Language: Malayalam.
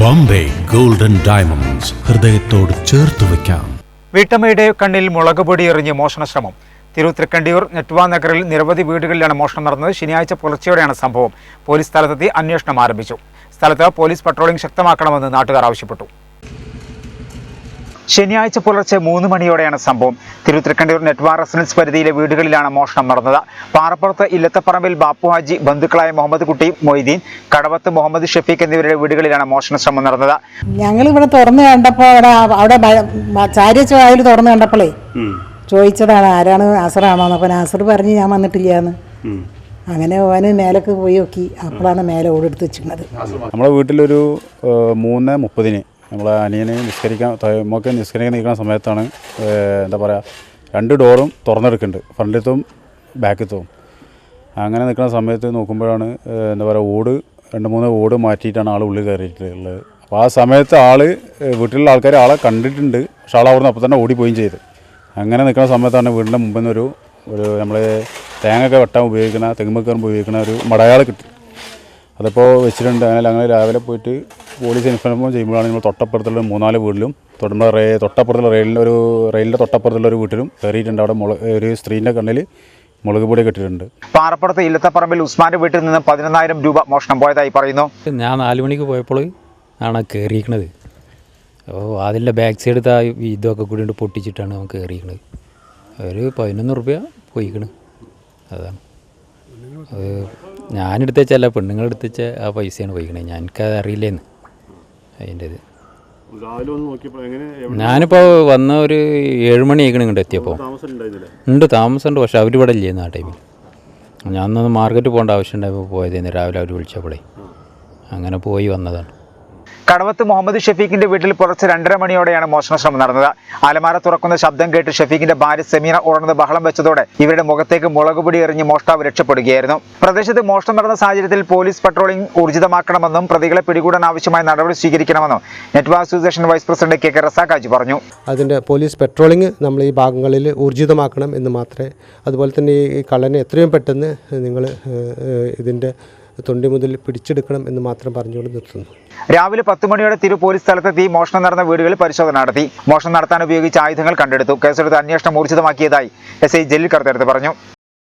ബോംബെ ഗോൾഡൻ ഡയമണ്ട്സ് ഹൃദയത്തോട് ചേർത്ത് വയ്ക്കാം. വീട്ടമ്മയുടെ കണ്ണിൽ മുളക് പൊടി എറിഞ്ഞ് മോഷണ ശ്രമം. നെറ്റ്വാ നഗറിൽ നിരവധി വീടുകളിലാണ് മോഷണം നടന്നത്. ശനിയാഴ്ച പുലർച്ചെയോടെയാണ് സംഭവം. പോലീസ് സ്ഥലത്തെത്തി അന്വേഷണം ആരംഭിച്ചു. സ്ഥലത്ത് പോലീസ് പട്രോളിംഗ് ശക്തമാക്കണമെന്ന് നാട്ടുകാർ ആവശ്യപ്പെട്ടു. ശനിയാഴ്ച പുലർച്ചെ മൂന്ന് മണിയോടെയാണ് സംഭവം. തിരുത്തൃക്കണ്ടിയൂർ നെറ്റ്വാർ റെസിഡൻസ് പരിധിയിലെ വീടുകളിലാണ് മോഷണം നടന്നത്. പാറപ്പുറത്ത് ഇല്ലത്തപ്പറമ്പിൽ ബാപ്പു ഹാജി ബന്ധുക്കളായ മുഹമ്മദ് കുട്ടി മൊയ്തീൻ കടവത്ത് മുഹമ്മദ് ഷഫീഖ് എന്നിവരുടെ വീടുകളിലാണ് മോഷണ ശ്രമം നടന്നത്. ഞങ്ങൾ ഇവിടെ തുറന്നു കണ്ടപ്പോൾ അവിടെ വായിൽ തുറന്ന് കണ്ടപ്പോഴേ ചോദിച്ചതാണ് ആരാണ് നാസറാണോ അപ്പൊ നാസർ പറഞ്ഞ് ഞാൻ വന്നിട്ടില്ലാന്ന്. അങ്ങനെ ഓന് മേലൊക്കെ പോയി നോക്കി. അപ്പോഴാണ് മേലെ ഓടെടുത്ത് വെച്ചിരുന്നത് നമ്മളെ വീട്ടിലൊരു മൂന്ന് മുപ്പതിന് നമ്മളെ അനിയനെ നിസ്കരിക്കാൻ മോക്ക് നിസ്കരിക്കാൻ നിൽക്കുന്ന സമയത്താണ് എന്താ പറയുക രണ്ട് ഡോറും തുറന്നെടുക്കുന്നുണ്ട്. ഫ്രണ്ടിലത്തും ബാക്കിലത്തും അങ്ങനെ നിൽക്കുന്ന സമയത്ത് നോക്കുമ്പോഴാണ് എന്താ പറയുക ഓട് രണ്ട് മൂന്ന് ഓട് മാറ്റിയിട്ടാണ് ആൾ ഉള്ളിൽ കയറിയിട്ടുള്ളത്. അപ്പോൾ ആ സമയത്ത് ആൾ വീട്ടിലുള്ള ആൾക്കാർ ആളെ കണ്ടിട്ടുണ്ട്. പക്ഷെ ആൾ അവിടുന്ന് അപ്പോൾ തന്നെ ഓടിപ്പോയും ചെയ്ത്. അങ്ങനെ നിൽക്കുന്ന സമയത്താണ് വീടിന്റെ മുമ്പിൽ നിന്നൊരു ഒരു നമ്മൾ തേങ്ങയൊക്കെ വെട്ടാൻ ഉപയോഗിക്കുന്ന തെങ്ങുമക്കറും ഉപയോഗിക്കുന്ന ഒരു മടയാൾ കിട്ടി. അതിപ്പോൾ വെച്ചിട്ടുണ്ട്. അങ്ങനെ ഞങ്ങൾ രാവിലെ പോയിട്ട് പോലീസ് ഇൻഫോം ചെയ്യുമ്പോഴാണ് നമ്മൾ തൊട്ടപ്പുറത്തുള്ള മൂന്നാൽ വീട്ടിലും തൊടുമ്പോൾ റേ തൊട്ടപ്പുറത്തുള്ള റെയിലിന്റെ ഒരു റെയിലിന്റെ തൊട്ടപ്പുറത്തുള്ള ഒരു വീട്ടിലും കയറിയിട്ടുണ്ട്. അവിടെ മുള ഒരു സ്ത്രീന്റെ കണ്ണിൽ മുളക് പൊടി കെട്ടിയിട്ടുണ്ട് പാറപ്പുറത്ത് ഇല്ലത്തപ്പറമ്പിൽ ഉസ്മാന്റെ വീട്ടിൽ നിന്ന് പതിനൊന്നായിരം രൂപ മോഷണം പോയതായി പറയുന്നു. ഞാൻ നാല് മണിക്ക് പോയപ്പോൾ ആണ് കയറിയിരിക്കണത് അപ്പോൾ അതിന്റെ ബാക്ക് സൈഡ് താ ഇതൊക്കെ കൂടി കൊണ്ട് പൊട്ടിച്ചിട്ടാണ് അവൻ കയറിയിരിക്കണത് ഒരു പതിനൊന്ന് റുപ്യ പോയിക്കണ്. അതാണ്. ഞാനെടുത്തേച്ചല്ല ഞാനെടുത്ത വെച്ചല്ല പെണ്ണുങ്ങളെടുത്ത് വെച്ച ആ പൈസയാണ് പോയിക്കണത് ഞാൻ എനിക്കത് അറിയില്ലേന്ന്. അതിന്റെ ഇത് ഞാനിപ്പോൾ വന്ന ഒരു ഏഴുമണി മണി ആയിക്കണ് ഇങ്ങോട്ട് എത്തിയപ്പോൾ ഉണ്ട് താമസമുണ്ട് പക്ഷെ അവർ ഇവിടെ ഇല്ലേന്ന് ആ ടൈമിൽ ഞാൻ ഒന്ന് മാർക്കറ്റ് പോകേണ്ട ആവശ്യം ഉണ്ടായപ്പോൾ പോയതേന്ന് രാവിലെ അവർ വിളിച്ചപ്പോഴേ അങ്ങനെ പോയി വന്നതാണ്. കടവത്ത് മുഹമ്മദ് ഷഫീഖിന്റെ വീട്ടിൽ പുലർച്ചെ രണ്ടര മണിയോടെയാണ് മോഷണ ശ്രമം നടന്നത്. അലമാര തുറക്കുന്ന ശബ്ദം കേട്ട് ഷഫീഖിന്റെ ഭാര്യ സെമീന ഉണർന്ന് ബഹളം വെച്ചതോടെ ഇവരുടെ മുഖത്തേക്ക് മുളക് പൊടി എറിഞ്ഞ് മോഷ്ടാവ് രക്ഷപ്പെടുകയായിരുന്നു. പ്രദേശത്ത് മോഷണം നടന്ന സാഹചര്യത്തിൽ പോലീസ് പട്രോളിംഗ് ഊർജിതമാക്കണമെന്നും പ്രതികളെ പിടികൂടാൻ ആവശ്യമായ നടപടി സ്വീകരിക്കണമെന്നും network association vice president K K Razakhaji പറഞ്ഞു. അതിന്റെ പോലീസ് പെട്രോളിംഗ് നമ്മൾ ഈ ഭാഗങ്ങളിൽ ഊർജിതമാക്കണം എന്ന് മാത്രമേ അതുപോലെ തന്നെ ഈ കള്ളനെ എത്രയും പെട്ടെന്ന് നിങ്ങൾ ഇതിന്റെ തൊണ്ടി മുതൽ പിടിച്ചെടുക്കണം എന്ന് മാത്രം പറഞ്ഞുകൊണ്ട് നിർത്തുന്നു. രാവിലെ പത്ത് മണിയോടെ തിരു പോലീസ് സ്ഥലത്തെത്തി മോഷണം നടന്ന വീടുകളിൽ പരിശോധന നടത്തി. മോഷണം നടത്താൻ ഉപയോഗിച്ച ആയുധങ്ങൾ കണ്ടെടുത്തു. കേസെടുത്ത് അന്വേഷണം ഊർജിതമാക്കിയതായി എസ് ഐ ജലീൽ കർത്തെടുത്ത് പറഞ്ഞു.